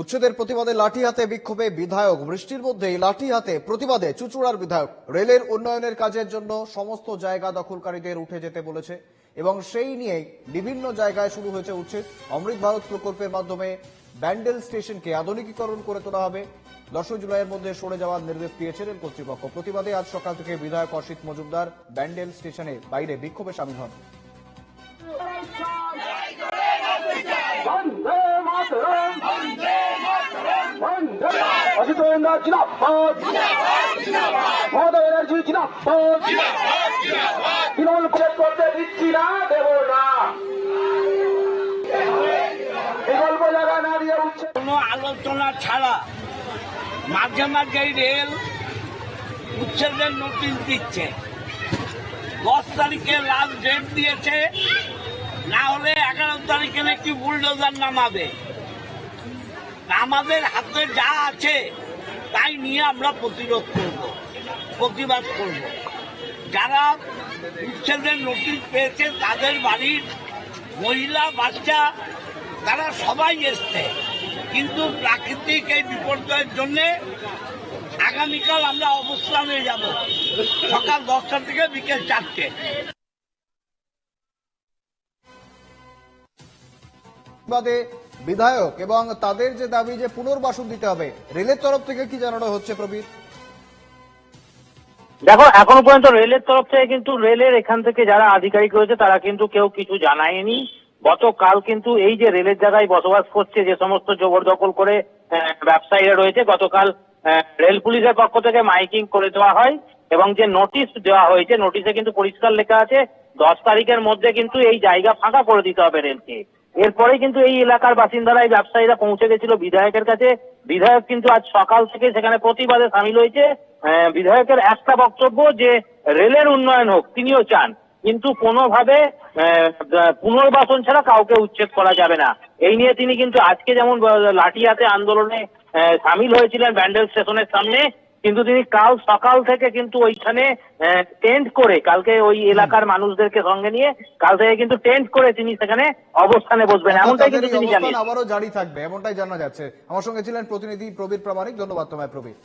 উচ্ছেদের প্রতিবাদে লাঠি হাতে বিক্ষোভে বিধায়ক, বৃষ্টির মধ্যেই লাঠি হাতে প্রতিবাদে চুচুড়ার বিধায়ক। রেলের উন্নয়নের কাজের জন্য সমস্ত জায়গা দখলকারীদের উঠে যেতে বলেছে এবং সেই নিয়েই বিভিন্ন জায়গায় শুরু হয়েছে উচ্ছেদ। অমৃত ভারত প্রকল্পের মাধ্যমে ব্যান্ডেল স্টেশনকে আধুনিকীকরণ করে তোলা হবে। দশই জুলাইয়ের মধ্যে সরে যাওয়ার নির্দেশ দিয়েছে রেল কর্তৃপক্ষ। প্রতিবাদে আজ সকাল থেকে বিধায়ক অসিত মজুমদার ব্যান্ডেল স্টেশনে বাইরে বিক্ষোভে সামিল হন। অজিত জিনাবাদ মমতা ব্যানার্জি জিনাবাদ তৃণমূল কংগ্রেস করতে দিচ্ছি না, দেব না। বিকল্প জায়গা না দিয়ে উঠছে। কোনো আলোচনা ছাড়া মাঝে মাঝে রেল উচ্ছেদের নোটিশ দিচ্ছে। দশ তারিখে লাস্ট ডেট দিয়েছে, না হলে এগারো তারিখে নাকি বুলডোজার নামাবে। আমাদের হাতে যা আছে, তাই নিয়ে আমরা প্রতিরোধ করব, প্রতিবাদ করব। যারা উচ্ছেদের নোটিশ পেয়েছে, তাদের বাড়ির মহিলা, বাচ্চা, তারা সবাই এসছে। কিন্তু প্রাকৃতিক এই বিপর্যয়ের জন্য আগামীকাল আমরা অবস্থানে যাব। সকাল দশটা থেকে বিকেল চারটে। প্রতিবাদে বিধায়ক এবং তাদের যে দাবি যে পুনর্বাসন দিতে হবে, রেলের তরফ থেকে কি জানানো হচ্ছে প্রবীর? দেখো, এখনও পর্যন্ত রেলের তরফ থেকে কিন্তু রেলের এখান থেকে যারা আধিকারিক রয়েছে, তারা কিন্তু কেউ কিছু জানায়নি। গতকাল কিন্তু এই যে রেলের জায়গায় বসবাস করছে, যে সমস্ত জবরদখল করে ব্যবসায়ীরা রয়েছে, গতকাল রেল পুলিশের পক্ষ থেকে মাইকিং করে দেওয়া হয় এবং যে নোটিশ দেওয়া হয়েছে, নোটিশে কিন্তু পরিষ্কার লেখা আছে, দশ তারিখের মধ্যে কিন্তু এই জায়গা ফাঁকা করে দিতে হবে রেলকে। এরপরে কিন্তু এই এলাকার বাসিন্দারা এই ব্যবসায়ীরা পৌঁছে গেছিল বিধায়কের কাছে। বিধায়ক কিন্তু আজ সকাল থেকে সেখানে প্রতিবাদে সামিল হয়েছে। আহ, বিধায়কের একটা বক্তব্য যে রেলের উন্নয়ন হোক তিনিও চান। কিন্তু কোনোভাবে পুনর্বাসন ছাড়া কাউকে উচ্ছেদ করা যাবে না। এই নিয়ে তিনি কিন্তু আজকে যেমন লাঠিয়াতে আন্দোলনে সামিল হয়েছিলেন ব্যান্ডেল স্টেশনের সামনে কিন্তু তিনি কাল সকাল থেকে কিন্তু ওইখানে টেন্ট করে কালকে ওই এলাকার মানুষদেরকে সঙ্গে নিয়ে কাল থেকে কিন্তু টেন্ট করে তিনি সেখানে অবস্থানে বসবেন। এমনটাই কিন্তু তিনি জানিয়েছেন। আবারও জারি থাকবে এমনটাই জানা যাচ্ছে। আমার সঙ্গে ছিলেন প্রতিনিধি প্রবীর প্রামাণিক। ধন্যবাদ তোমায় প্রবীর।